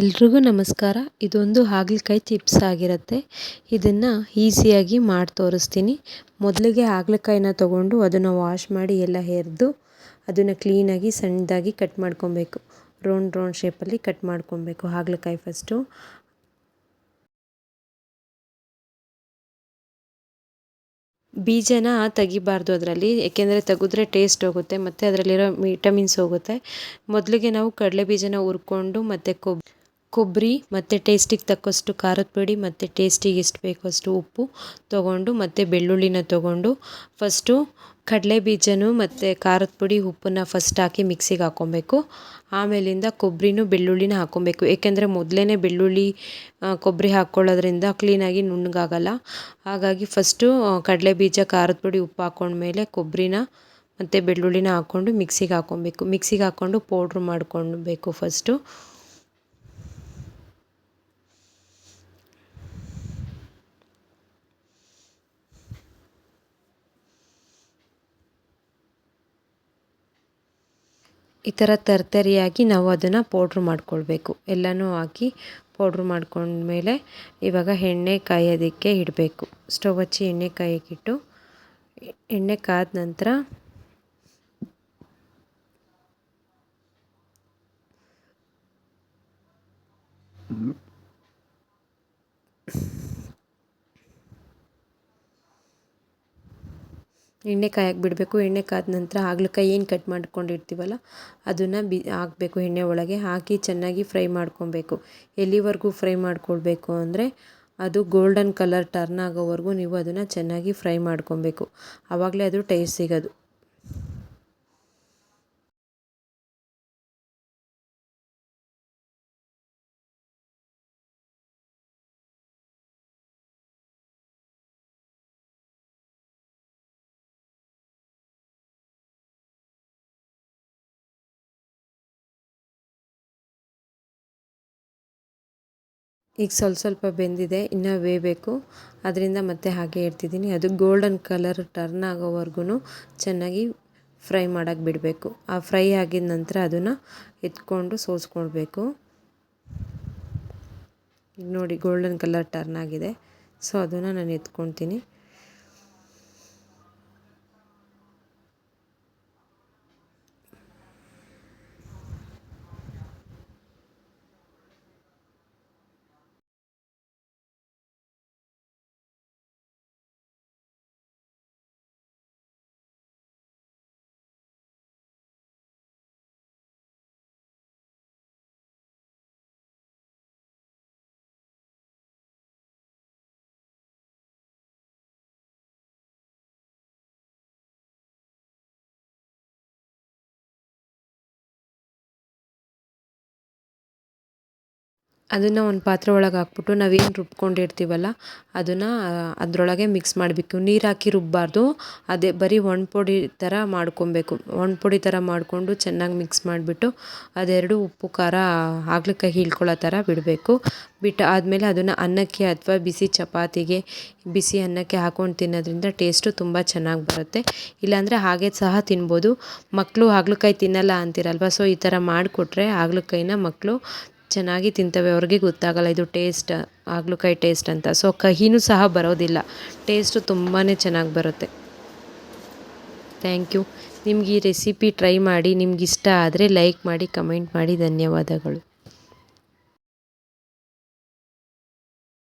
ಎಲ್ರಿಗೂ ನಮಸ್ಕಾರ. ಇದೊಂದು ಹಾಗಲಕಾಯಿ ಚಿಪ್ಸ್ ಆಗಿರುತ್ತೆ. ಇದನ್ನು ಈಸಿಯಾಗಿ ಮಾಡಿ ತೋರಿಸ್ತೀನಿ. ಮೊದಲಿಗೆ ಹಾಗಲಕಾಯಿನ ತೊಗೊಂಡು ಅದನ್ನು ವಾಶ್ ಮಾಡಿ ಎಲ್ಲ ಹೆರೆದು ಅದನ್ನು ಕ್ಲೀನಾಗಿ ಸಣ್ಣದಾಗಿ ಕಟ್ ಮಾಡ್ಕೊಬೇಕು. ರೌಂಡ್ ರೌಂಡ್ ಶೇಪಲ್ಲಿ ಕಟ್ ಮಾಡ್ಕೊಬೇಕು ಹಾಗಲಕಾಯಿ ಫಸ್ಟು ಬೀಜನ ತೆಗಿಬಾರ್ದು ಅದರಲ್ಲಿ, ಏಕೆಂದರೆ ತೆಗೆದ್ರೆ ಟೇಸ್ಟ್ ಹೋಗುತ್ತೆ, ಮತ್ತು ಅದರಲ್ಲಿರೋ ವಿಟಮಿನ್ಸ್ ಹೋಗುತ್ತೆ. ಮೊದಲಿಗೆ ನಾವು ಕಡಲೆ ಬೀಜನ ಹುರ್ಕೊಂಡು ಮತ್ತು ಕೊಬ್ ಕೊಬ್ಬರಿ, ಮತ್ತು ಟೇಸ್ಟಿಗೆ ತಕ್ಕಷ್ಟು ಖಾರದ ಪುಡಿ, ಮತ್ತು ಟೇಸ್ಟಿಗೆ ಎಷ್ಟು ಬೇಕೋ ಅಷ್ಟು ಉಪ್ಪು ತೊಗೊಂಡು, ಮತ್ತು ಬೆಳ್ಳುಳ್ಳಿನ ತೊಗೊಂಡು ಫಸ್ಟು ಕಡಲೆ ಬೀಜನೂ ಮತ್ತು ಖಾರದ ಪುಡಿ ಉಪ್ಪನ್ನ ಫಸ್ಟ್ ಹಾಕಿ ಮಿಕ್ಸಿಗೆ ಹಾಕ್ಕೊಬೇಕು ಆಮೇಲಿಂದ ಕೊಬ್ಬರಿನೂ ಬೆಳ್ಳುಳ್ಳಿನ ಹಾಕ್ಕೊಬೇಕು ಏಕೆಂದರೆ ಮೊದಲೇ ಬೆಳ್ಳುಳ್ಳಿ ಕೊಬ್ಬರಿ ಹಾಕ್ಕೊಳ್ಳೋದ್ರಿಂದ ಕ್ಲೀನಾಗಿ ನುಣ್ಣಗಾಗಲ್ಲ. ಹಾಗಾಗಿ ಫಸ್ಟು ಕಡಲೆ ಬೀಜ ಖಾರದ ಪುಡಿ ಉಪ್ಪು ಹಾಕ್ಕೊಂಡ್ಮೇಲೆ ಕೊಬ್ಬರಿನ ಮತ್ತು ಬೆಳ್ಳುಳ್ಳಿನ ಹಾಕ್ಕೊಂಡು ಮಿಕ್ಸಿಗೆ ಹಾಕ್ಕೊಬೇಕು ಮಿಕ್ಸಿಗೆ ಹಾಕ್ಕೊಂಡು ಪೌಡ್ರ್ ಮಾಡ್ಕೊಳ್ಬೇಕು ಫಸ್ಟು ಈ ಥರ ತರ್ತರಿಯಾಗಿ ನಾವು ಅದನ್ನು ಪೌಡ್ರ್ ಮಾಡ್ಕೊಳ್ಬೇಕು. ಎಲ್ಲನೂ ಹಾಕಿ ಪೌಡ್ರ್ ಮಾಡ್ಕೊಂಡ್ಮೇಲೆ ಇವಾಗ ಎಣ್ಣೆ ಕಾಯೋದಕ್ಕೆ ಇಡಬೇಕು. ಸ್ಟವ್ ಹಚ್ಚಿ ಎಣ್ಣೆ ಕಾಯಕ್ಕಿಟ್ಟು ಎಣ್ಣೆ ಕಾದ ನಂತರ ಎಣ್ಣೆ ಕಾಯಕ್ಕೆ ಬಿಡಬೇಕು ಎಣ್ಣೆ ಕಾದ ನಂತರ ಹಾಗಲಕಾಯಿ ಏನು ಕಟ್ ಮಾಡ್ಕೊಂಡಿರ್ತೀವಲ್ಲ, ಅದನ್ನು ಬಿ, ಹಾಕಬೇಕು ಎಣ್ಣೆ ಒಳಗೆ. ಹಾಕಿ ಚೆನ್ನಾಗಿ ಫ್ರೈ ಮಾಡ್ಕೊಬೇಕು. ಎಲ್ಲಿವರೆಗೂ ಫ್ರೈ ಮಾಡ್ಕೊಳ್ಬೇಕು ಅಂದರೆ ಅದು ಗೋಲ್ಡನ್ ಕಲರ್ ಟರ್ನ್ ಆಗೋವರೆಗೂ ನೀವು ಅದನ್ನು ಚೆನ್ನಾಗಿ ಫ್ರೈ ಮಾಡ್ಕೊಬೇಕು ಆವಾಗಲೇ ಅದು ಟೇಸ್ಟ್ ಸಿಗೋದು. ಈಗ ಸ್ವಲ್ಪ ಸ್ವಲ್ಪ ಬೆಂದಿದೆ, ಇನ್ನೂ ಬೇಯಬೇಕು. ಅದರಿಂದ ಮತ್ತೆ ಹಾಗೆ ಇಡ್ತಿದ್ದೀನಿ. ಅದು ಗೋಲ್ಡನ್ ಕಲರ್ ಟರ್ನ್ ಆಗೋವರೆಗೂ ಚೆನ್ನಾಗಿ ಫ್ರೈ ಮಾಡೋಕ್ಕೆ ಬಿಡಬೇಕು. ಆ ಫ್ರೈ ಆಗಿದ ನಂತರ ಅದನ್ನು ಎತ್ಕೊಂಡು ಸೋಸ್ಕೊಳ್ಬೇಕು. ನೋಡಿ ಗೋಲ್ಡನ್ ಕಲರ್ ಟರ್ನ್ ಆಗಿದೆ. ಸೊ ಅದನ್ನು ನಾನು ಎತ್ಕೊತೀನಿ ಅದನ್ನು ಒಂದು ಪಾತ್ರೆ ಒಳಗೆ ಹಾಕ್ಬಿಟ್ಟು ನಾವೇನು ರುಬ್ಕೊಂಡಿರ್ತೀವಲ್ಲ, ಅದನ್ನು ಅದರೊಳಗೆ ಮಿಕ್ಸ್ ಮಾಡಬೇಕು. ನೀರು ಹಾಕಿ ರುಬ್ಬಾರ್ದು, ಅದೇ ಬರೀ ಒಣ ಪುಡಿ ಥರ ಮಾಡ್ಕೊಬೇಕು. ಒಣ ಪುಡಿ ಥರ ಮಾಡಿಕೊಂಡು ಚೆನ್ನಾಗಿ ಮಿಕ್ಸ್ ಮಾಡಿಬಿಟ್ಟು ಅದೆರಡು ಉಪ್ಪು, ಖಾರ, ಹಾಗಲಕಾಯಿ ಹೀಳ್ಕೊಳ್ಳೋ ಥರ ಬಿಡಬೇಕು. ಬಿಟ್ಟು ಆದಮೇಲೆ ಅದನ್ನು ಅನ್ನಕ್ಕೆ ಅಥವಾ ಬಿಸಿ ಚಪಾತಿಗೆ, ಬಿಸಿ ಅನ್ನಕ್ಕೆ ಹಾಕ್ಕೊಂಡು ತಿನ್ನೋದ್ರಿಂದ ಟೇಸ್ಟು ತುಂಬ ಚೆನ್ನಾಗಿ ಬರುತ್ತೆ. ಇಲ್ಲಾಂದರೆ ಹಾಗೆ ಸಹ ತಿನ್ಬೋದು. ಮಕ್ಕಳು ಹಾಗಲಕಾಯಿ ತಿನ್ನಲ್ಲ ಅಂತೀರಲ್ವ? ಸೊ ಈ ಥರ ಮಾಡಿಕೊಟ್ರೆ ಹಾಗಲಕಾಯಿನ ಮಕ್ಕಳು ಚೆನ್ನಾಗಿ ತಿಂತವೆ, ಅವ್ರಿಗೆ ಗೊತ್ತಾಗಲ್ಲ ಇದು ಟೇಸ್ಟ್ ಹಾಗಲಕಾಯಿ ಟೇಸ್ಟ್ ಅಂತ. ಸೊ ಕಹಿನೂ ಸಹ ಬರೋದಿಲ್ಲ. ಟೇಸ್ಟು ತುಂಬಾ ಚೆನ್ನಾಗಿ ಬರುತ್ತೆ. ಥ್ಯಾಂಕ್ ಯು ನಿಮ್ಗೆ ಈ ರೆಸಿಪಿ ಟ್ರೈ ಮಾಡಿ, ನಿಮ್ಗೆ ಇಷ್ಟ ಆದರೆ ಲೈಕ್ ಮಾಡಿ ಕಮೆಂಟ್ ಮಾಡಿ. ಧನ್ಯವಾದಗಳು.